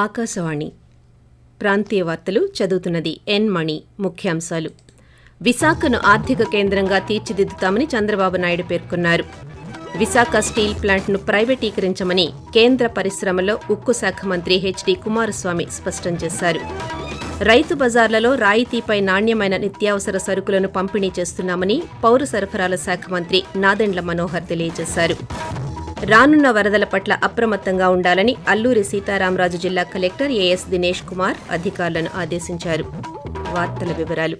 ఆకాశవాణి. ప్రాంతీయ వార్తలు చదువుతున్నది ఎన్ మణి. ముఖ్యాంశాలు. విశాఖను ఆర్థిక కేంద్రంగా తీర్చిదిద్దుతామని చంద్రబాబు నాయుడు పేర్కొన్నారు. విశాఖ స్టీల్ ప్లాంట్ను ప్రైవేటీకరించమని కేంద్ర పరిశ్రమలో ఉక్కు శాఖ మంత్రి హెచ్డి కుమారస్వామి స్పష్టం చేశారు. రైతు బజార్లలో రాయితీపై నాణ్యమైన నిత్యావసర సరుకులను పంపిణీ చేస్తున్నామని పౌర సరఫరాల శాఖ మంత్రి నాదెండ్ల మనోహర్ తెలియజేశారు. రానున్న వరదల పట్ల అప్రమత్తంగా ఉండాలని అల్లూరి సీతారామరాజు జిల్లా కలెక్టర్ ఏఎస్ దినేష్ కుమార్ అధికారులను ఆదేశించారు. వార్తల వివరాలు.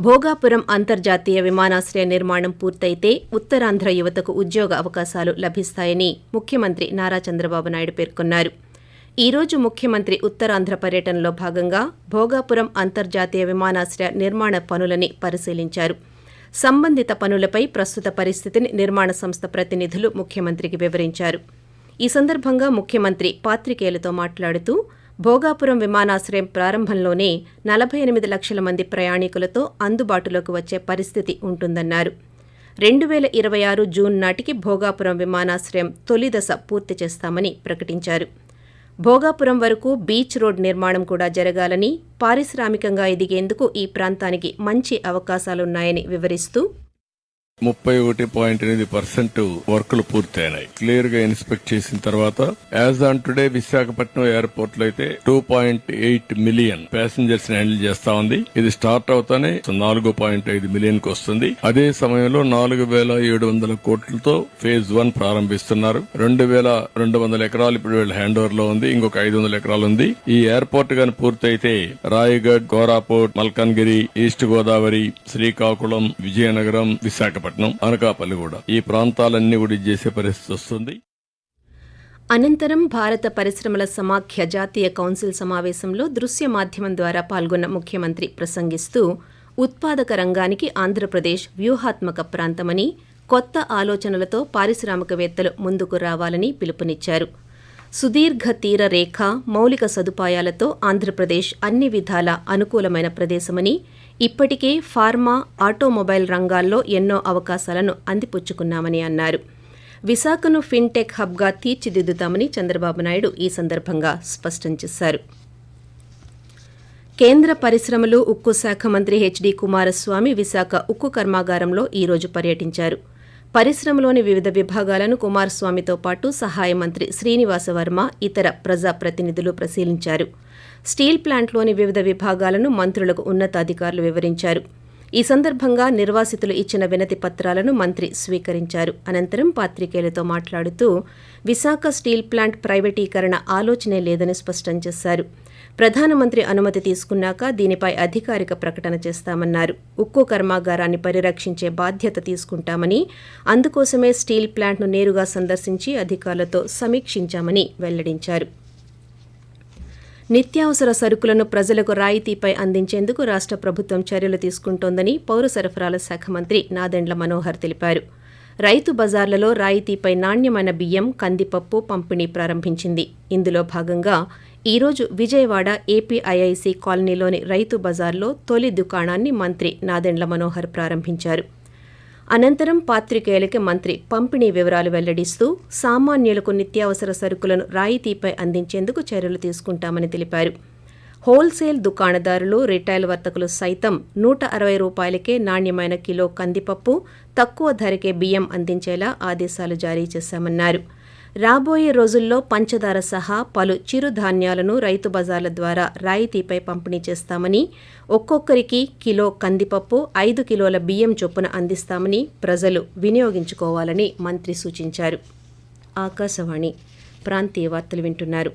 భోగాపురం అంతర్జాతీయ విమానాశ్రయ నిర్మాణం పూర్తయితే ఉత్తరాంధ్ర యువతకు ఉద్యోగ అవకాశాలు లభిస్తాయని ముఖ్యమంత్రి నారా చంద్రబాబు నాయుడు పేర్కొన్నారు. ఈ రోజు ముఖ్యమంత్రి ఉత్తరాంధ్ర పర్యటనలో భాగంగా భోగాపురం అంతర్జాతీయ విమానాశ్రయ నిర్మాణ పనులని పరిశీలించారు. సంబంధిత పనులపై ప్రస్తుత పరిస్థితిని నిర్మాణ సంస్థ ప్రతినిధులు ముఖ్యమంత్రికి వివరించారు. ఈ సందర్భంగా ముఖ్యమంత్రి పాత్రికేయులతో మాట్లాడుతూ భోగాపురం విమానాశ్రయం ప్రారంభంలోనే నలభై ఎనిమిది లక్షల మంది ప్రయాణికులతో అందుబాటులోకి వచ్చే పరిస్థితి ఉంటుందన్నారు. రెండు వేల ఇరవై ఆరు జూన్ నాటికి భోగాపురం విమానాశ్రయం తొలి దశ పూర్తి చేస్తామని ప్రకటించారు. భోగాపురం వరకు బీచ్ రోడ్ నిర్మాణం కూడా జరగాలని పారిశ్రామికంగా ఎదిగేందుకు ఈ ప్రాంతానికి మంచి అవకాశాలున్నాయని వివరిస్తూ ముప్పై ఒకటి పాయింట్ ఎనిమిది పర్సెంట్ వర్కులు పూర్తయినాయి. క్లియర్గా ఇన్స్పెక్ట్ చేసిన తర్వాత యాజ్ ఆన్ టుడే విశాఖపట్నం ఎయిర్పోర్ట్లో అయితే two point eight million passengers handle చేస్తా ఉంది. ఇది స్టార్ట్ అవుతానే నాలుగు పాయింట్ ఐదు మిలియన్కు వస్తుంది. అదే సమయంలో నాలుగు వేల ఏడు వందల కోట్లతో ఫేజ్ వన్ ప్రారంభిస్తున్నారు. రెండు వేల రెండు వందల ఎకరాలు ఇప్పుడు వీళ్ళ హ్యాండ్ ఓవర్లో ఉంది. ఇంకొక ఐదు వందల ఎకరాలు ఉంది. ఈ ఎయిర్పోర్ట్ గాని పూర్తయితే రాయగఢ్ కోరాపూట్ మల్కాన్గిరి ఈస్ట్ గోదావరి శ్రీకాకుళం విజయనగరం విశాఖపట్నం. అనకాపల్లి కూడా ఈ ప్రాంతాలన్నీ కూడా చేసే పరిస్థితి వస్తుంది. అనంతరం భారత పరిశ్రమల సమాఖ్య జాతీయ కౌన్సిల్ సమావేశంలో దృశ్య మాధ్యమం ద్వారా పాల్గొన్న ముఖ్యమంత్రి ప్రసంగిస్తూ ఉత్పాదక రంగానికి ఆంధ్రప్రదేశ్ వ్యూహాత్మక ప్రాంతమని కొత్త ఆలోచనలతో పారిశ్రామికవేత్తలు ముందుకు రావాలని పిలుపునిచ్చారు. సుదీర్ఘ తీర రేఖ మౌలిక సదుపాయాలతో ఆంధ్రప్రదేశ్ అన్ని విధాల అనుకూలమైన ప్రదేశమని ఇప్పటికే ఫార్మా ఆటోమొబైల్ రంగాల్లో ఎన్నో అవకాశాలను అందిపుచ్చుకున్నామని అన్నారు. విశాఖను ఫిన్టెక్ హబ్గా తీర్చిదిద్దుతామని చంద్రబాబు నాయుడు ఈ సందర్భంగా స్పష్టం చేశారు. కేంద్ర పరిశ్రమలు ఉక్కు శాఖ మంత్రి హెచ్డి కుమారస్వామి విశాఖ ఉక్కు కర్మాగారంలో ఈ రోజు పర్యటించారు. పరిశ్రమలోని వివిధ విభాగాలను కుమారస్వామితో పాటు సహాయ మంత్రి శ్రీనివాస వర్మ ఇతర ప్రజాప్రతినిధులు పరిశీలించారు. స్టీల్ ప్లాంట్లోని వివిధ విభాగాలను మంత్రులకు ఉన్నతాధికారులు వివరించారు. ఈ సందర్భంగా నిర్వాసితులు ఇచ్చిన వినతి పత్రాలను మంత్రి స్వీకరించారు. అనంతరం పాత్రికేయులతో మాట్లాడుతూ విశాఖ స్టీల్ ప్లాంట్ ప్రైవేటీకరణ ఆలోచనే లేదని స్పష్టం చేశారు. ప్రధానమంత్రి అనుమతి తీసుకున్నాక దీనిపై అధికారిక ప్రకటన చేస్తామన్నారు. ఉక్కు కర్మాగారాన్ని పరిరక్షించే బాధ్యత తీసుకుంటామని అందుకోసమే స్టీల్ ప్లాంట్ను నేరుగా సందర్శించి అధికారులతో సమీక్షించామని వెల్లడించారు. నిత్యావసర సరుకులను ప్రజలకు రాయితీపై అందించేందుకు రాష్ట్ర ప్రభుత్వం చర్యలు తీసుకుంటోందని పౌర సరఫరాల శాఖ మంత్రి నాదెండ్ల మనోహర్ తెలిపారు. రైతు బజార్లలో రాయితీపై నాణ్యమైన బియ్యం కందిపప్పు పంపిణీ ప్రారంభించింది. ఇందులో భాగంగా ఈరోజు విజయవాడ ఏపీఐఐసి కాలనీలోని రైతు బజార్లో తొలి దుకాణాన్ని మంత్రి నాదెండ్ల మనోహర్ ప్రారంభించారు. అనంతరం పాత్రికేయులకి మంత్రి పంపిణీ వివరాలు వెల్లడిస్తూ సామాన్యులకు నిత్యావసర సరుకులను రాయితీపై అందించేందుకు చర్యలు తీసుకుంటామని తెలిపారు. హోల్సేల్ దుకాణదారులు రిటైల్ వర్తకులు సైతం నూట అరవై రూపాయలకే నాణ్యమైన కిలో కందిపప్పు తక్కువ ధరకే బియ్యం అందించేలా ఆదేశాలు జారీ చేశామన్నారు. రాబోయే రోజుల్లో పంచదార సహా పలు చిరుధాన్యాలను రైతు బజార్ల ద్వారా రాయితీపై పంపిణీ చేస్తామని ఒక్కొక్కరికి కిలో కందిపప్పు ఐదు కిలోల బియ్యం చొప్పున అందిస్తామని ప్రజలు వినియోగించుకోవాలని మంత్రి సూచించారు. ఆకాశవాణి ప్రాంతీయ వార్తలు వింటున్నారు.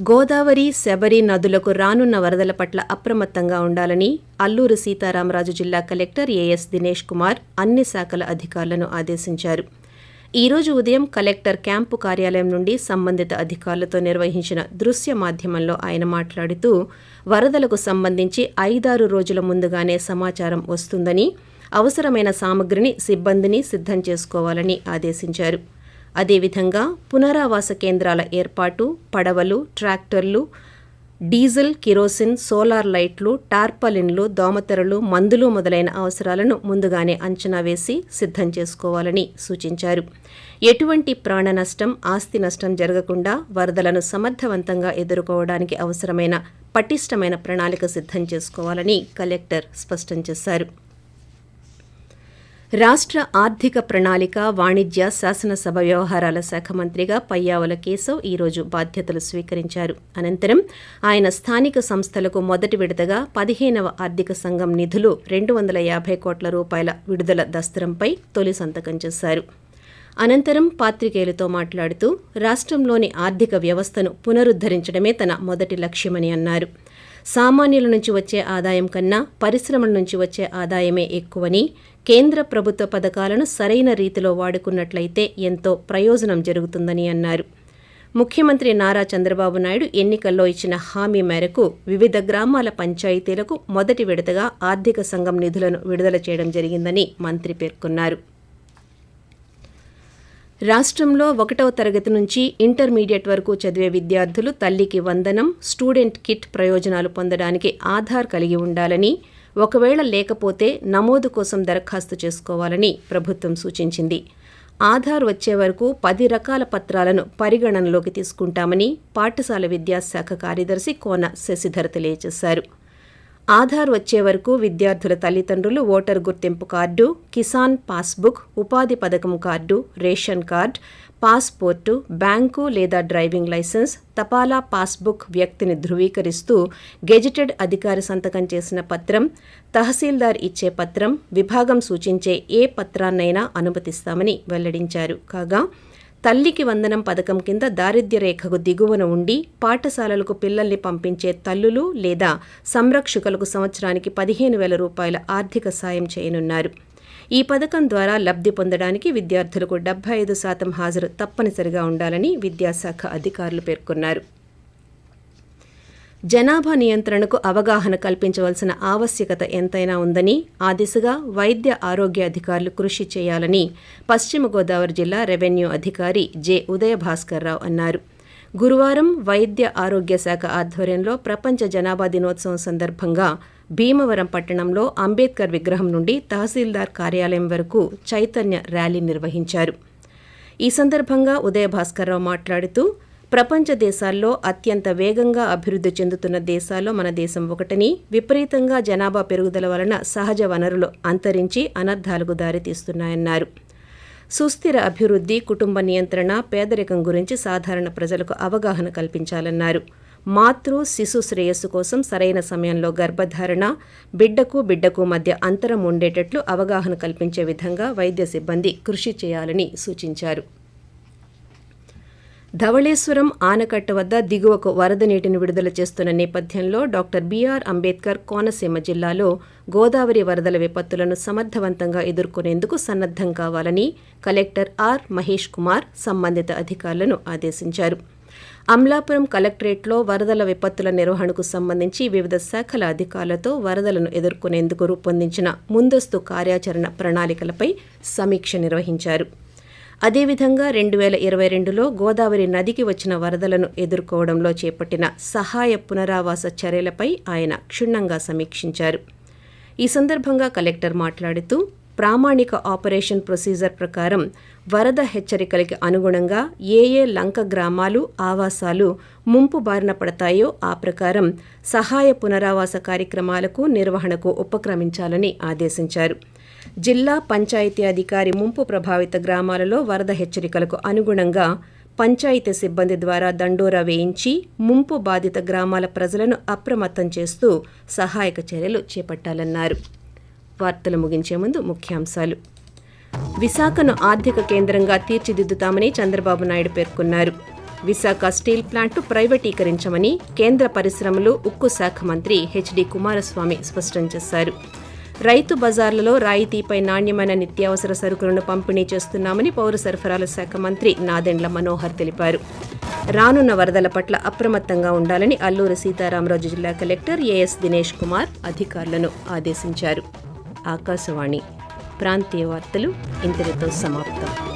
గోదావరి శబరి నదులకు రానున్న వరదల పట్ల అప్రమత్తంగా ఉండాలని అల్లూరు సీతారామరాజు జిల్లా కలెక్టర్ ఏఎస్ దినేష్ కుమార్ అన్ని శాఖల అధికారులను ఆదేశించారు. ఈ రోజు ఉదయం కలెక్టర్ క్యాంపు కార్యాలయం నుండి సంబంధిత అధికారులతో నిర్వహించిన దృశ్య మాధ్యమంలో ఆయన మాట్లాడుతూ వరదలకు సంబంధించి ఐదారు రోజుల ముందుగానే సమాచారం వస్తుందని అవసరమైన సామగ్రిని సిబ్బందిని సిద్ధం చేసుకోవాలని ఆదేశించారు. అదేవిధంగా పునరావాస కేంద్రాల ఏర్పాటు పడవలు ట్రాక్టర్లు డీజిల్ కిరోసిన్ సోలార్ లైట్లు టార్పలిన్లు దోమతెరలు మందులు మొదలైన అవసరాలను ముందుగానే అంచనా వేసి సిద్ధం చేసుకోవాలని సూచించారు. ఎటువంటి ప్రాణ నష్టం ఆస్తి నష్టం జరగకుండా వరదలను సమర్థవంతంగా ఎదుర్కోవడానికి అవసరమైన పటిష్టమైన ప్రణాళిక సిద్ధం చేసుకోవాలని కలెక్టర్ స్పష్టం చేశారు. రాష్ట్ర ఆర్థిక ప్రణాళిక వాణిజ్య శాసనసభ వ్యవహారాల శాఖ మంత్రిగా పయ్యావుల కేశవ్ ఈరోజు బాధ్యతలు స్వీకరించారు. అనంతరం ఆయన స్థానిక సంస్థలకు మొదటి విడతగా పదిహేనవ ఆర్థిక సంఘం నిధులు రెండు వందల యాభై కోట్ల రూపాయల విడుదల దస్త్రంపై తొలి సంతకం చేశారు. అనంతరం పాత్రికేయులతో మాట్లాడుతూ రాష్ట్రంలోని ఆర్థిక వ్యవస్థను పునరుద్ధరించడమే తన మొదటి లక్ష్యమని అన్నారు. సామాన్యుల నుంచి వచ్చే ఆదాయం కన్నా పరిశ్రమల నుంచి వచ్చే ఆదాయమే ఎక్కువని కేంద్ర ప్రభుత్వ పథకాలను సరైన రీతిలో వాడుకున్నట్లయితే ఎంతో ప్రయోజనం జరుగుతుందని అన్నారు. ముఖ్యమంత్రి నారా చంద్రబాబు నాయుడు ఎన్నికల్లో ఇచ్చిన హామీ మేరకు వివిధ గ్రామాల పంచాయతీలకు మొదటి విడతగా ఆర్థిక సంఘం నిధులను విడుదల చేయడం జరిగిందని మంత్రి పేర్కొన్నారు. రాష్ట్రంలో ఒకటవ తరగతి నుంచి ఇంటర్మీడియట్ వరకు చదివే విద్యార్థులు తల్లికి వందనం స్టూడెంట్ కిట్ ప్రయోజనాలు పొందడానికి ఆధార్ కలిగి ఉండాలని ఒకవేళ లేకపోతే నమోదు కోసం దరఖాస్తు చేసుకోవాలని ప్రభుత్వం సూచించింది. ఆధార్ వచ్చే వరకు పది రకాల పత్రాలను పరిగణనలోకి తీసుకుంటామని పాఠశాల విద్యాశాఖ కార్యదర్శి కోన శశిధర్ తెలియజేశారు. ఆధార్ వచ్చే వరకు విద్యార్థుల తల్లిదండ్రులు ఓటర్ గుర్తింపు కార్డు కిసాన్ పాస్బుక్ ఉపాధి పథకం card ration card passport bank లేదా డ్రైవింగ్ లైసెన్స్ తపాలా పాస్బుక్ వ్యక్తిని ధృవీకరిస్తూ గెజిటెడ్ అధికారి సంతకం చేసిన పత్రం తహసీల్దార్ ఇచ్చే పత్రం విభాగం సూచించే ఏ పత్రాన్నైనా అనుమతిస్తామని వెల్లడించారు. కాగా తల్లికి వందనం పథకం కింద దారిద్ర్య రేఖకు దిగువన ఉండి పాఠశాలలకు పిల్లల్ని పంపించే తల్లులు లేదా సంరక్షకులకు సంవత్సరానికి పదిహేను వేల రూపాయల ఆర్థిక సాయం చేయనున్నారు. ఈ పథకం ద్వారా లబ్ధి పొందడానికి విద్యార్థులకు డెబ్బై ఐదు శాతం హాజరు తప్పనిసరిగా ఉండాలని విద్యాశాఖ అధికారులు పేర్కొన్నారు. జనాభా నియంత్రణకు అవగాహన కల్పించవలసిన ఆవశ్యకత ఎంతైనా ఉందని ఆ దిశగా వైద్య ఆరోగ్య అధికారులు కృషి చేయాలని పశ్చిమ గోదావరి జిల్లా రెవెన్యూ అధికారి జె. ఉదయభాస్కర్రావు అన్నారు. గురువారం వైద్య ఆరోగ్య శాఖ ఆధ్వర్యంలో ప్రపంచ జనాభా దినోత్సవం సందర్భంగా భీమవరం పట్టణంలో అంబేద్కర్ విగ్రహం నుండి తహసీల్దార్ కార్యాలయం వరకు చైతన్య ర్యాలీ నిర్వహించారు. ఈ సందర్భంగా ఉదయభాస్కర్రావు మాట్లాడుతూ ప్రపంచ దేశాల్లో అత్యంత వేగంగా అభివృద్ధి చెందుతున్న దేశాల్లో మన దేశం ఒకటని విపరీతంగా జనాభా పెరుగుదల వలన సహజ వనరులు అంతరించి అనర్థాలకు దారితీస్తున్నాయన్నారు. సుస్థిర అభివృద్ధి కుటుంబ నియంత్రణ పేదరికం గురించి సాధారణ ప్రజలకు అవగాహన కల్పించాలన్నారు. మాతృ శిశు శ్రేయస్సు కోసం సరైన సమయంలో గర్భధారణ బిడ్డకు బిడ్డకు మధ్య అంతరం ఉండేటట్లు అవగాహన కల్పించే విధంగా వైద్య సిబ్బంది కృషి చేయాలని సూచించారు. ధవళేశ్వరం ఆనకట్ట వద్ద దిగువకు వరద నీటిని విడుదల చేస్తున్న నేపథ్యంలో డాక్టర్ బీఆర్ అంబేద్కర్ కోనసీమ జిల్లాలో గోదావరి వరదల విపత్తులను సమర్థవంతంగా ఎదుర్కొనేందుకు సన్నద్దం కావాలని కలెక్టర్ ఆర్ మహేష్ కుమార్ సంబంధిత అధికారులను ఆదేశించారు. అమలాపురం కలెక్టరేట్లో వరదల విపత్తుల నిర్వహణకు సంబంధించి వివిధ శాఖల అధికారులతో వరదలను ఎదుర్కొనేందుకు రూపొందించిన ముందస్తు కార్యాచరణ ప్రణాళికలపై సమీక్ష నిర్వహించారు. అదేవిధంగా రెండు వేల ఇరవై రెండులో గోదావరి నదికి వచ్చిన వరదలను ఎదుర్కోవడంలో చేపట్టిన సహాయ పునరావాస చర్యలపై ఆయన క్షుణ్ణంగా సమీక్షించారు. ఈ సందర్భంగా కలెక్టర్ మాట్లాడుతూ ప్రామాణిక ఆపరేషన్ ప్రొసీజర్ ప్రకారం వరద హెచ్చరికలకి అనుగుణంగా ఏ ఏ లంక గ్రామాలు ఆవాసాలు ముంపు బారిన పడతాయో ఆ ప్రకారం సహాయ పునరావాస కార్యక్రమాలకు నిర్వహణకు ఉపక్రమించాలని ఆదేశించారు. జిల్లా పంచాయతీ అధికారి ముంపు ప్రభావిత గ్రామాలలో వరద హెచ్చరికలకు అనుగుణంగా పంచాయతీ సిబ్బంది ద్వారా దండోరా వేయించి ముంపు బాధిత గ్రామాల ప్రజలను అప్రమత్తం చేస్తూ సహాయక చర్యలు చేపట్టాలన్నారు. వార్తలు ముగించే ముందు ముఖ్యాంశాలు. విశాఖను ఆర్థిక కేంద్రంగా తీర్చిదిద్దుతామని చంద్రబాబు నాయుడు పేర్కొన్నారు. విశాఖ స్టీల్ ప్లాంట్ ప్రైవేటీకరించమని కేంద్ర పరిశ్రమలు ఉక్కు శాఖ మంత్రి హెచ్డి కుమారస్వామి స్పష్టం చేశారు. రైతు బజార్లలో రాయితీపై నాణ్యమైన నిత్యావసర సరుకులను పంపిణీ చేస్తున్నామని పౌర సరఫరాల శాఖ మంత్రి నాదెండ్ల మనోహర్ తెలిపారు. రానున్న వరదల పట్ల అప్రమత్తంగా ఉండాలని అల్లూరి సీతారామరాజు జిల్లా కలెక్టర్ ఏఎస్ దినేష్ కుమార్ అధికారులను ఆదేశించారు. ఆకాశవాణి ప్రాంతీయ వార్తలు ఇంతటితో సమాప్తం.